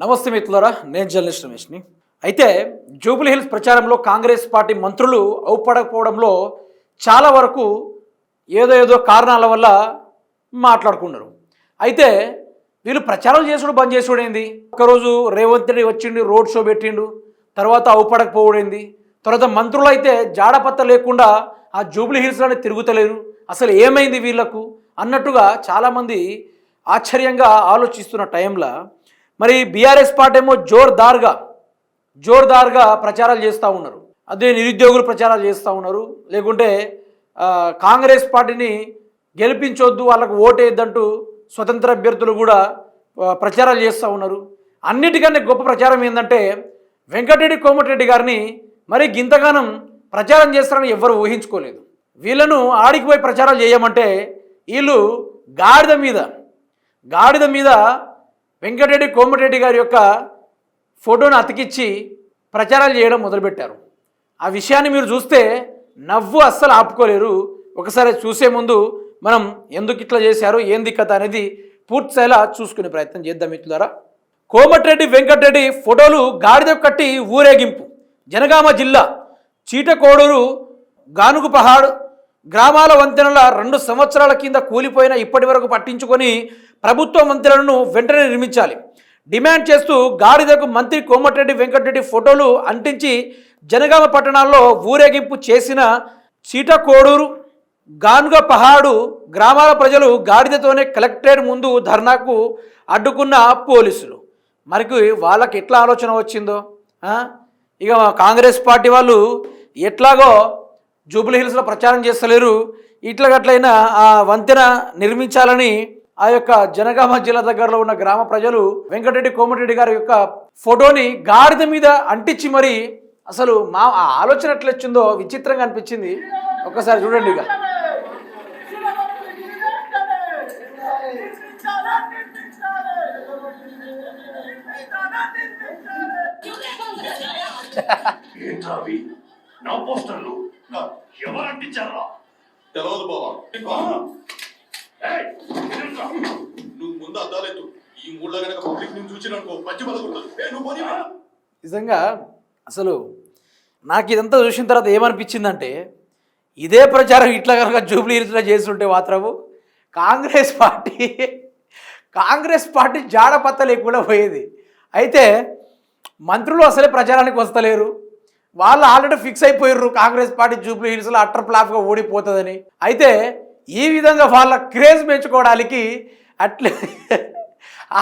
నమస్తే మిత్రులరా నేను జర్నలిస్ట్ రమేష్ని. అయితే జూబ్లీ హిల్స్ ప్రచారంలో కాంగ్రెస్ పార్టీ మంత్రులు అవుపడకపోవడంలో చాలా వరకు ఏదో ఏదో కారణాల వల్ల మాట్లాడుకున్నారు. అయితే వీళ్ళు ప్రచారం చేసుడు బంద్ చేసుడు ఏంది? ఒకరోజు రేవంత్ రెడ్డి వచ్చిండు రోడ్ షో పెట్టిండు తర్వాత అవుపడకపోవడేంది తర్వాత మంత్రులు అయితే జాడపత్త లేకుండా ఆ జూబ్లీ హిల్స్లోనే తిరుగుతలేరు. అసలు ఏమైంది వీళ్ళకు? అన్నట్టుగా చాలామంది ఆశ్చర్యంగా ఆలోచిస్తున్న టైంలో మరి బీఆర్ఎస్ పార్టీ ఏమో జోర్దార్గా జోర్దార్గా ప్రచారాలు చేస్తూ ఉన్నారు. అదే నిరుద్యోగులు ప్రచారాలు చేస్తూ ఉన్నారు. లేకుంటే కాంగ్రెస్ పార్టీని గెలిపించొద్దు వాళ్ళకు ఓటేద్దంటూ స్వతంత్ర అభ్యర్థులు కూడా ప్రచారాలు చేస్తూ ఉన్నారు. అన్నిటికన్నా గొప్ప ప్రచారం ఏంటంటే వెంకటరెడ్డి కోమటిరెడ్డి గారిని మరి గింతగానం ప్రచారం చేస్తారని ఎవ్వరు ఊహించుకోలేదు. వీళ్ళను ఆడికి పోయి ప్రచారాలు చేయమంటే వీళ్ళు గాడిద మీద గాడిద మీద వెంకటరెడ్డి కోమటిరెడ్డి గారి యొక్క ఫోటోను అతికిచ్చి ప్రచారాలు చేయడం మొదలుపెట్టారు. ఆ విషయాన్ని మీరు చూస్తే నవ్వు అస్సలు ఆపుకోలేరు. ఒకసారి చూసే ముందు మనం ఎందుకు ఇట్లా చేశారు ఏంది కథ అనేది పూర్తిలా చూసుకునే ప్రయత్నం చేద్దాం మిత్రులారా. కోమటిరెడ్డి వెంకటరెడ్డి ఫోటోలు గాడిద కట్టి ఊరేగింపు. జనగామ జిల్లా చీటకోడూరు గానుగు పహాడ్ గ్రామాల వంతెనల రెండు సంవత్సరాల కింద కూలిపోయిన ఇప్పటి వరకు పట్టించుకొని ప్రభుత్వ మంత్రులను వెంటనే నిర్మించాలి డిమాండ్ చేస్తూ గాడిదకు మంత్రి కోమటిరెడ్డి వెంకటరెడ్డి ఫోటోలు అంటించి జనగామ పట్టణాల్లో ఊరేగింపు చేసిన చీటకోడూరు గానుగ పహాడు గ్రామాల ప్రజలు గాడిదతోనే కలెక్టరేట్ ముందు ధర్నాకు అడ్డుకున్న పోలీసులు. మరికి వాళ్ళకి ఎట్లా ఆలోచన వచ్చిందో? ఇక కాంగ్రెస్ పార్టీ వాళ్ళు ఎట్లాగో జూబ్లీ హిల్స్లో ప్రచారం చేస్తలేరు. ఇట్లాగట్లయినా ఆ వంతెన నిర్మించాలని ఆ యొక్క జనగామ జిల్లా దగ్గరలో ఉన్న గ్రామ ప్రజలు వెంకటరెడ్డి కోమటిరెడ్డి గారి యొక్క ఫోటోని గాడిద మీద అంటించి మరి అసలు మా ఆ ఆలోచన ఎట్లా వచ్చిందో విచిత్రంగా అనిపించింది. ఒకసారి చూడండి ఇక. నా పోస్టర్లు? ఎవరు అంటించారా? ఏంట్రా? నువ్వు ముందు అద్దాలెత్తు ఈ మూడులో కనుక పబ్లిక్ నుంచి చూసిననుకో మంచి పదకుంటుంది నిజంగా అసలు నాకు ఇదంతా చూసిన తర్వాత ఏమనిపించిందంటే ఇదే ప్రచారం ఇట్లా కనుక జూబ్లీ హిల్స్లో చేస్తుంటే మాత్రము కాంగ్రెస్ పార్టీ కాంగ్రెస్ పార్టీ జాడపత్త లేకుండా పోయేది. అయితే మంత్రులు అసలే ప్రచారానికి వస్తలేరు. వాళ్ళు ఆల్రెడీ ఫిక్స్ అయిపోయారు కాంగ్రెస్ పార్టీ జూబ్లీ హిల్స్లో అట్టర్ ప్లాఫ్గా ఓడిపోతుందని. అయితే ఈ విధంగా వాళ్ళ క్రేజ్ పెంచుకోవడానికి అట్లే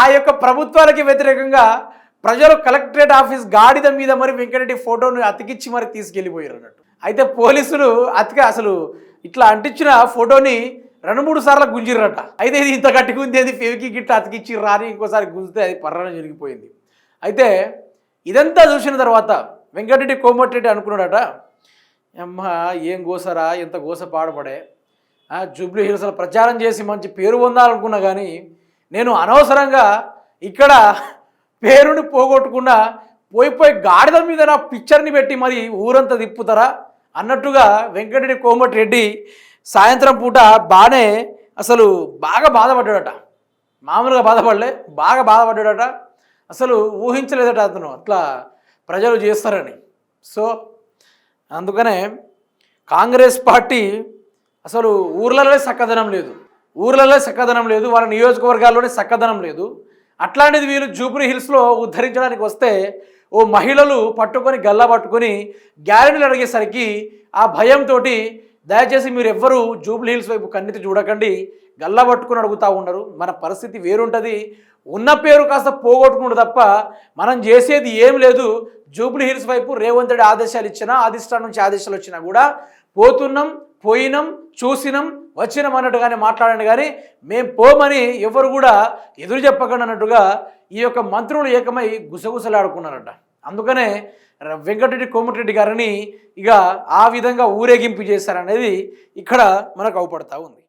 ఆ యొక్క ప్రభుత్వాలకి వ్యతిరేకంగా ప్రజలు కలెక్టరేట్ ఆఫీస్ గాడిద మీద మరి వెంకటరెడ్డి ఫోటోను అతికిచ్చి మరి తీసుకెళ్ళిపోయారు అన్నట్టు. అయితే పోలీసులు అతిక అసలు ఇట్లా అంటించిన ఫోటోని రెండు మూడు సార్లు గుంజిర్రట. అయితే ఇది ఇంత గట్టిగుంది అది ఫెవికి గిట్ట అతికిచ్చి రాని ఇంకోసారి గుంజితే అది పర్రన జరిగిపోయింది. అయితే ఇదంతా చూసిన తర్వాత వెంకటరెడ్డి కోమటిరెడ్డి అనుకున్నాడట అమ్మ ఏం గోసరా? ఎంత గోస పాడపడే? జూబ్లీ హిల్స్లో ప్రచారం చేసి మంచి పేరు పొందాలనుకున్నా కానీ నేను అనవసరంగా ఇక్కడ పేరుని పోగొట్టకుండా పోయి పోయి గాడిద మీద నా పిక్చర్ని పెట్టి మరి ఊరంతా తిప్పుతారా అన్నట్టుగా వెంకటరెడ్డి కోమటిరెడ్డి సాయంత్రం పూట బాగానే అసలు బాగా బాధపడ్డాడట. మామూలుగా బాధపడలే బాగా బాధపడ్డాడట. అసలు ఊహించలేదట అతను అట్లా ప్రజలు చేస్తారని. సో అందుకనే కాంగ్రెస్ పార్టీ అసలు ఊర్లలో చక్కదనం లేదు. ఊర్లలో చక్కదనం లేదు వాళ్ళ నియోజకవర్గాల్లోనే చక్కదనం లేదు. అట్లాంటిది వీళ్ళు జూబ్లీ హిల్స్లో ఉద్ధరించడానికి వస్తే ఓ మహిళలు పట్టుకొని గల్లా పట్టుకొని గ్యారెంటీలు అడిగేసరికి ఆ భయంతో దయచేసి మీరు ఎవ్వరూ జూబ్లీ హిల్స్ వైపు కన్నెత్తి చూడకండి గల్లా పట్టుకుని అడుగుతూ ఉండరు మన పరిస్థితి వేరుంటుంది. ఉన్న పేరు కాస్త పోగొట్టుకుంటు తప్ప మనం చేసేది ఏం లేదు. జూబ్లీ హిల్స్ వైపు రేవంత్ రెడ్డి ఆదేశాలు ఇచ్చినా అధిష్టానం నుంచి ఆదేశాలు వచ్చినా కూడా పోతున్నాం. పోయినాం చూసినాం వచ్చినాం అన్నట్టుగానే మాట్లాడండి కానీ మేం పోమని ఎవరు కూడా ఎదురు చెప్పకండి అన్నట్టుగా ఈ యొక్క మంత్రులు ఏకమై గుసగుసలాడుకున్నారట. అందుకనే వెంకటరెడ్డి కోమటిరెడ్డి గారిని ఇక ఆ విధంగా ఊరేగింపు చేశారనేది ఇక్కడ మనకు అవుపడతా ఉంది.